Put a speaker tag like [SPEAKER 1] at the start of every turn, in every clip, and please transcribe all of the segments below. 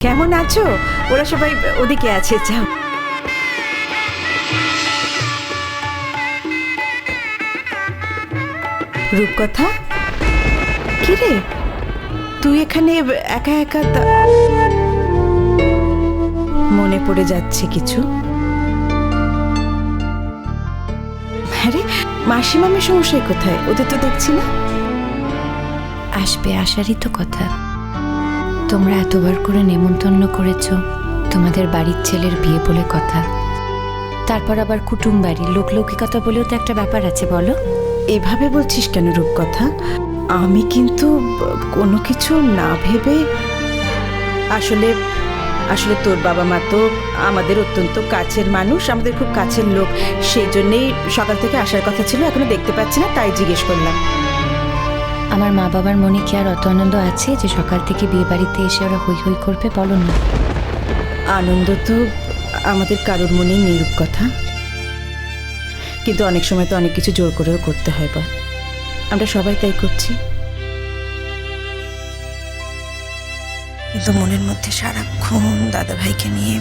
[SPEAKER 1] কেমন আছো? ওরা সবাই ওদিকে আছে, যাও। রূপকথা? কি রে? তুই এখানে একা একা মনে পড়ে যাচ্ছে কিছু। হ্যাঁ রে মাসিমামের সমস্যায় কোথায়? ওদের তো দেখছি না।
[SPEAKER 2] আসবে আসারই তো কথা। তোমরা এতবার করে নেমন্তন্ন করেছ, তোমাদের বাড়ির ছেলের বিয়ে বলে কথা। তারপর আবার কুটুম বাড়ি লোকলৌকিকতা বলেও তো একটা ব্যাপার আছে, বলো।
[SPEAKER 1] এভাবে বলছিস কেন রূপকথা? আমি কিন্তু কোনো কিছু না ভেবে আসলে আসলে তোর বাবা মা তো আমাদের অত্যন্ত কাছের মানুষ, আমাদের খুব কাছের লোক। সেই জন্যেই সকাল থেকে আসার কথা ছিল, এখনও দেখতে পাচ্ছি না, তাই জিজ্ঞেস করলাম।
[SPEAKER 2] আমার মা বাবার মনে কি আর অত আনন্দ আছে যে সকাল থেকে বিয়ে বাড়িতে এসে ওরা হই হই করবে বলো না।
[SPEAKER 1] আনন্দ তো আমাদের কারোর মনেই নিরূপ কথা। কিন্তু অনেক সময় তো অনেক কিছু জোর করেও করতে হয় বল। আমরা সবাই তাই করছি। কিন্তু মনের মধ্যে সারাক্ষণ দাদাভাইকে নিয়ে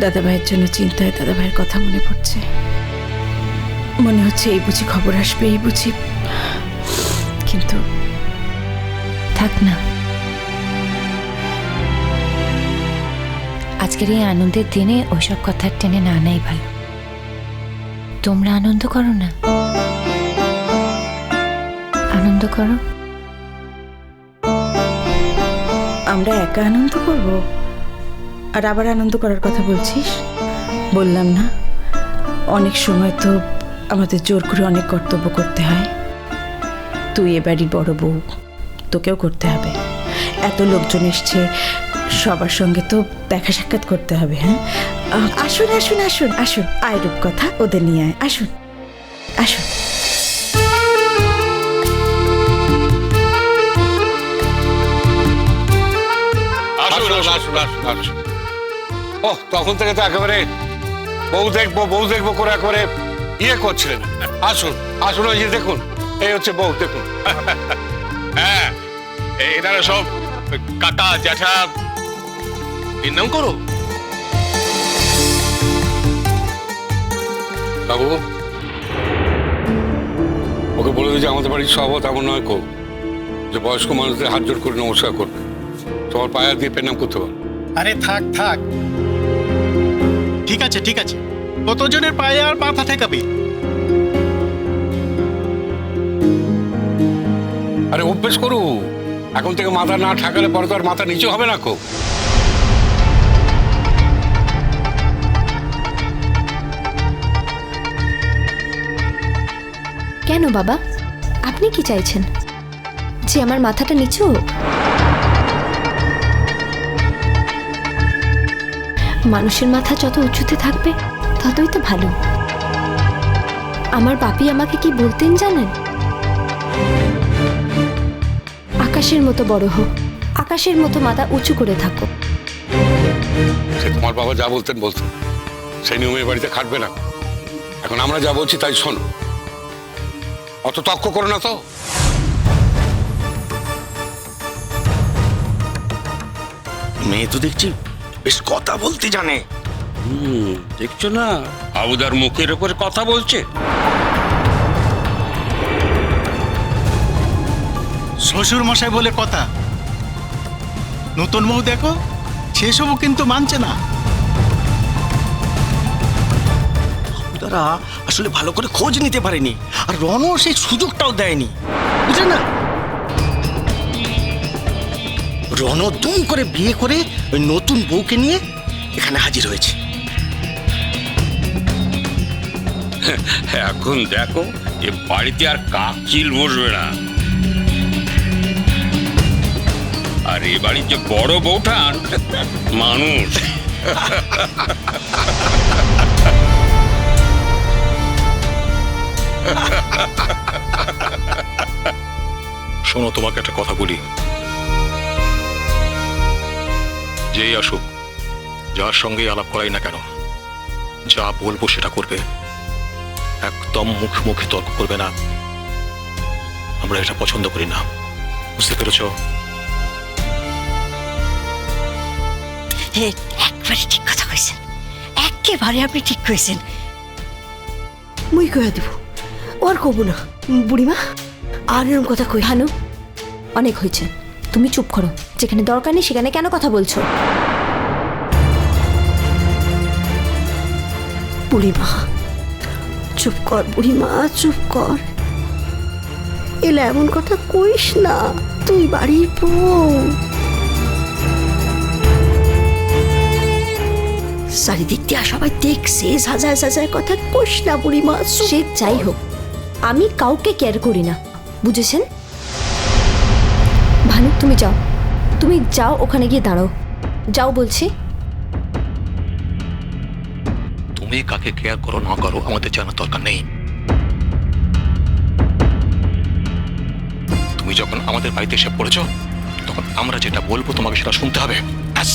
[SPEAKER 1] দাদা ভাইয়ের জন্য চিন্তায় দাদা ভাইয়ের কথা মনে পড়ছে। মনে হচ্ছে এই বুঝি খবর আসবে এই বুঝি কিন্তু
[SPEAKER 2] থাক না। আজকের এই আনন্দের দিনে ওইসব কথার টেনে না আনাই ভালো। তোমরা আনন্দ করো না। আনন্দ করো।
[SPEAKER 1] আমরা একা আনন্দ করব? আর আবার আনন্দ করার কথা বলছিস? বললাম না। অনেক সময় তো আমাদের জোর করে অনেক কর্তব্য করতে হয়। তুই এ বাড়ির বড় বউ। তোকেও করতে হবে। এত লোকজন এসছে, সবার সঙ্গে তো দেখা সাক্ষাৎ করতে হবে হ্যাঁ? আসুন আসুন আসুন আসুন। আয় কথা ওদের নিয়ে আয়। আসুন আসুন।
[SPEAKER 3] ও তখন থেকে তো একেবারে বউ দেখব বউ দেখব করে একেবারে ইয়ে করছিলেন। আসুন আসুন, ওই যে দেখুন। এই হচ্ছে বউ দেখুন।
[SPEAKER 4] হ্যাঁ এ- এনারা সব কাকা জ্যাঠা এর নাম করো।
[SPEAKER 3] বাবু ওকে বলে দিই যে আমাদের বাড়ির স্বভাব তেমন নয় কো। যে বয়স্ক মানুষদের হাত জোর করে নমস্কার করবে। তোমার পায়ে দিয়ে পেনাম করতে পারো।
[SPEAKER 5] আরে থাক থাক। ঠিক আছে ঠিক আছে। কতজনের পায়ে আর মাথা ঠেকাবি?
[SPEAKER 3] আরে অভ্যেস করু। এখন থেকে মাথা না ঠাকালে পরে তো আর মাথা নিচু হবে না কো
[SPEAKER 6] কেন বাবা? আপনি কি চাইছেন? যে আমার মাথাটা নিচু? মানুষের মাথা যত উঁচুতে থাকবে, ততই তো ভালো। আমার বাপি আমাকে কি বলতেন জানেন? আকাশের মতো বড় হোক আকাশের মতো মাথা উঁচু করে থাকো।
[SPEAKER 3] সে তোমার বাবা যা বলতেন বলতেন সেই নিয়মে বাড়িতে খাটবে না। এখন আমরা যা বলছি তাই শোনো। অত তক্ক করো না তো।
[SPEAKER 7] মেয়ে তো দেখছি বেশ কথা বলতে জানে।
[SPEAKER 3] দেখছ না? আবুদার মুখের উপর কথা বলছে।
[SPEAKER 5] শ্বশুর মশাই বলে কথা। নতুন বউ দেখো সেসবও কিন্তু মানছে না।
[SPEAKER 7] তারা আসলে ভালো করে খোঁজ নিতে পারেনি আর রনও সেই সুযোগটাও দেয়নি। বুঝলে না? রণ দুম করে বিয়ে করে ওই নতুন বউকে নিয়ে এখানে হাজির হয়েছে।
[SPEAKER 3] এখন দেখো এ বাড়িতে আর কাকিল বসবে না। আর এ বাড়ির যে বড় বউটা, মানুষ।
[SPEAKER 4] শোনো, তোমাকে একটা কথা বলি। যেই আসুক, যার সঙ্গে আলাপ করাই না কেন, যা বলব সেটা করবে। একদম মুখোমুখি তর্ক করবে না। আমরা এটা পছন্দ করি না। বুঝতে পেরেছ?
[SPEAKER 8] হে একবারে ঠিক কথা কইছেন। একেবারে আপনি ঠিক কইছেন। মুই কইয়া দিব। ওর কব না। বুড়িমা আর এরকম কথা কই।
[SPEAKER 6] ভানু অনেক হয়েছে তুমি চুপ করো। যেখানে দরকার নেই সেখানে কেন কথা বলছো?
[SPEAKER 8] বুড়িমা চুপ কর বুড়িমা চুপ কর। এলা এমন কথা কইস না। তুই বাড়ির বউ। চারিদিক দিয়া সবাই দেখছে সাজায় সাজায় কথা কইস না বুড়িমা চুপ
[SPEAKER 6] সে যাই হোক আমি কাউকে কেয়ার করি না বুঝেছেন? ভানু তুমি যাও তুমি যাও ওখানে গিয়ে দাঁড়াও যাও বলছি।
[SPEAKER 4] তুমি কাকে কেয়ার করো না করো আমাদের জানার দরকার নেই। তুমি যখন আমাদের বাড়িতে এসে পড়েছো তখন আমরা যেটা বলব তোমাকে সেটা শুনতে হবে ব্যাস।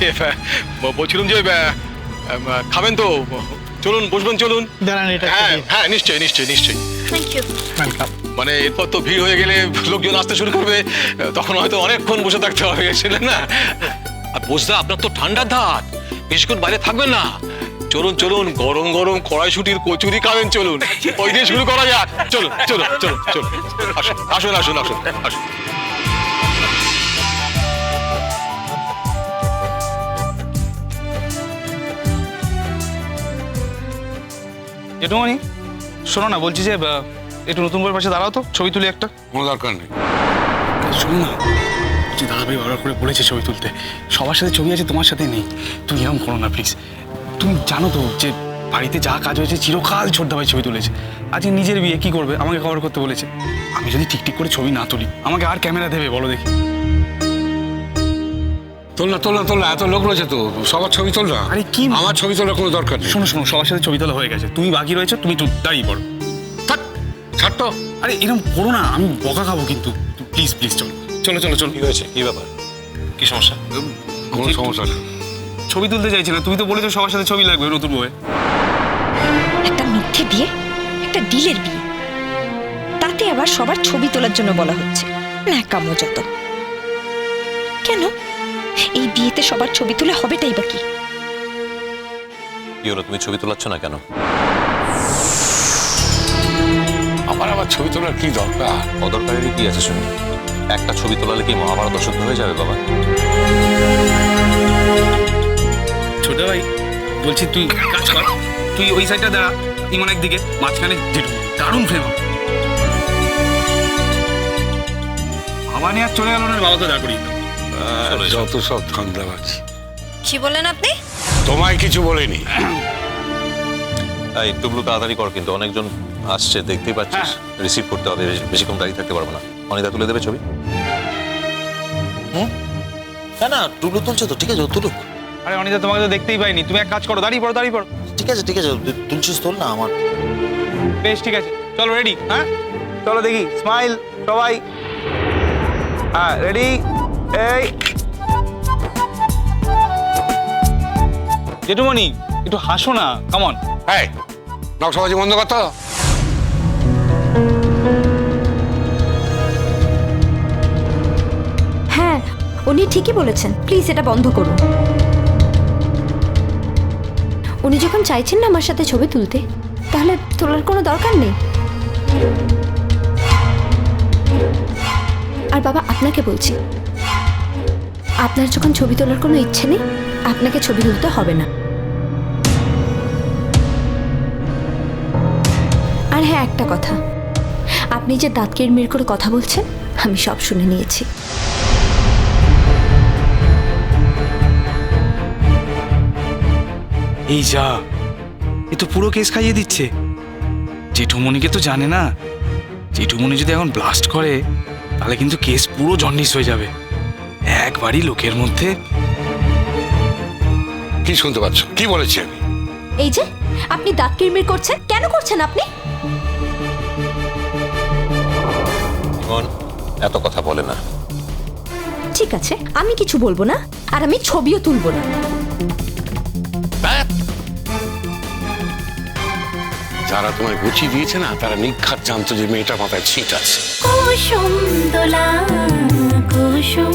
[SPEAKER 4] ইয়ে, বলছিলাম যে খাবেন তো চলুন বসবেন চলুন।
[SPEAKER 5] দাঁড়ান এটা
[SPEAKER 4] হ্যাঁ হ্যাঁ নিশ্চয়ই নিশ্চয়ই নিশ্চয়ই।
[SPEAKER 8] থ্যাংক ইউ
[SPEAKER 4] মানে এরপর তো ভিড় হয়ে গেলে লোকজন আসতে শুরু করবে তখন হয়তো অনেকক্ষণ বসে থাকতে হবে ছিলেন না? আর বসদা আপনার তো ঠান্ডার ধাত বেশিক্ষণ বাইরে থাকবেন না। চলুন চলুন গরম গরম কড়াইশুটির কচুরি খাবেন চলুন। ওই দিয়ে শুরু করা যাক। চলুন চলুন চলুন চলুন। আসুন আসুন আসুন আসুন আসুন।
[SPEAKER 9] জেঠুমণি শোনো না বলছি যে আহ, একটু নতুন করে পাশে দাঁড়াও তো ছবি তুলি একটা।
[SPEAKER 3] কোনো দরকার নেই।
[SPEAKER 9] শোনো না যে দাদাভাই বারবার করে বলেছে ছবি তুলতে। সবার সাথে ছবি আছে তোমার সাথে নেই। তুমি এরকম করো না প্লিজ তুমি জানো তো যে বাড়িতে যা কাজ হয়েছে চিরকাল ছোটদাভাই ছবি তুলেছে। আজকে নিজের বিয়ে কি করবে? আমাকে কভার করতে বলেছে। আমি যদি ঠিক ঠিক করে ছবি না তুলি আমাকে আর ক্যামেরা দেবে বলো দেখি।
[SPEAKER 3] তোল না তোল না তোল না এত লোক রয়েছে তো সবার ছবি তোল না।
[SPEAKER 9] আরে কি-
[SPEAKER 3] আমার ছবি তোলার কোনো দরকার নেই।
[SPEAKER 9] শোনো শোনো সবার সাথে ছবি তোলা হয়ে গেছে। তুমি বাকি রয়েছো তুমি একটু দাঁড়িয়ে পড়ো।
[SPEAKER 3] থাক, ছাড় তো।
[SPEAKER 9] আরে এরকম করো না আমি বকা খাব কিন্তু। প্লিজ প্লিজ চলো। চলো চলো চলো।
[SPEAKER 4] কি হয়েছে? কি ব্যাপার? কি সমস্যা?
[SPEAKER 3] কোনো সমস্যা নেই।
[SPEAKER 9] ছবি তুলতে চাইছি না তুমি তো বলেছ সবার সাথে ছবি লাগবে নতুন বউয়ে
[SPEAKER 10] একটা মিথ্যে বিয়ে একটা ডিলের বিয়ে। তাতে আবার সবার ছবি তোলার জন্য বলা হচ্ছে। ন্যাকামো যত। কেন? এই বিয়েতে সবার ছবি তুলে হবেটাই বা কি?
[SPEAKER 11] হলো তুমি ছবি তোলাচ্ছ না কেন?
[SPEAKER 3] আমার আবার ছবি তোলার কি দরকার?
[SPEAKER 11] অদরকারেরই কি আছে শুনি? একটা ছবি তোলালে কি মহাভারত অশুদ্ধ হয়ে যাবে বাবা?
[SPEAKER 9] ছোট ভাই বলছি তুই কাজ কর। তুই ওই সাইডটা দাঁড়া ইমন একদিকে মাঝখানে জেঠু দারুণ ফ্রেম বাবা নিয়ে আর চলে গেল না বাবাকে দাঁড় করিয়ে।
[SPEAKER 3] যত সব ধান্দাবাজি
[SPEAKER 10] কি বললেন আপনি?
[SPEAKER 3] তোমায় কিছু বলিনি।
[SPEAKER 11] এই একটু তাড়াতাড়ি কর কিন্তু অনেকজন আসছে দেখতেই পাচ্ছিস। রিসিভ করতে হবে বেশিক্ষণ দাঁড়িয়ে থাকতে পারব না। অনিতা তুলে দেবে ছবি?
[SPEAKER 7] না না টুলু তুলছে তো ঠিক আছে তুলুক।
[SPEAKER 9] আরে অনিতা তোমাকে তো দেখতেই পাইনি। তুমি এক কাজ করো দাঁড়িয়ে পড়ো দাঁড়িয়ে পড়ো।
[SPEAKER 7] ঠিক আছে ঠিক আছে তুলছিস তোল না আমার।
[SPEAKER 9] বেশ ঠিক আছে। চলো রেডি হ্যাঁ? চলো দেখি স্মাইল সবাই। হ্যাঁ রেডি এই। জেঠুমণি একটু হাসো না কেমন
[SPEAKER 3] এই নকশাবাজি বন্ধ করতো
[SPEAKER 6] হ্যাঁ উনি ঠিকই বলেছেন। প্লিজ এটা বন্ধ করুন। উনি যখন চাইছেন না আমার সাথে ছবি তুলতে তাহলে তোলার কোনো দরকার নেই। আর বাবা আপনাকে বলছি আপনার যখন ছবি তোলার কোনো ইচ্ছে নেই, আপনাকে ছবি তুলতে হবে না। আর হ্যাঁ একটা কথা। আপনি যে দাঁত কিরমির করে কথা বলছেন, আমি সব শুনে নিয়েছি।
[SPEAKER 9] এই যা, এ তো পুরো কেস খাইয়ে দিচ্ছে। জেঠুমণিকে তো জানে না। জেঠুমণি যদি এখন ব্লাস্ট করে, তাহলে কিন্তু কেস পুরো জন্ডিস হয়ে যাবে। একবারই লোকের মধ্যে।
[SPEAKER 3] কি শুনতে পাচ্ছ? কি বলেছি আমি?
[SPEAKER 6] এই যে আপনি দাঁত কিরমির করছেন? কেন করছেন আপনি?
[SPEAKER 11] এত কথা বলে না।
[SPEAKER 6] ঠিক আছে আমি কিছু বলব না আর আমি ছবিও তুলবো না।
[SPEAKER 3] যারা তোমায় গুছিয়ে দিয়েছে না তারা নিঘাত জানতো যে মেয়েটার মাথায় ছিট আছে।
[SPEAKER 12] কুসুম দোলা কুসুম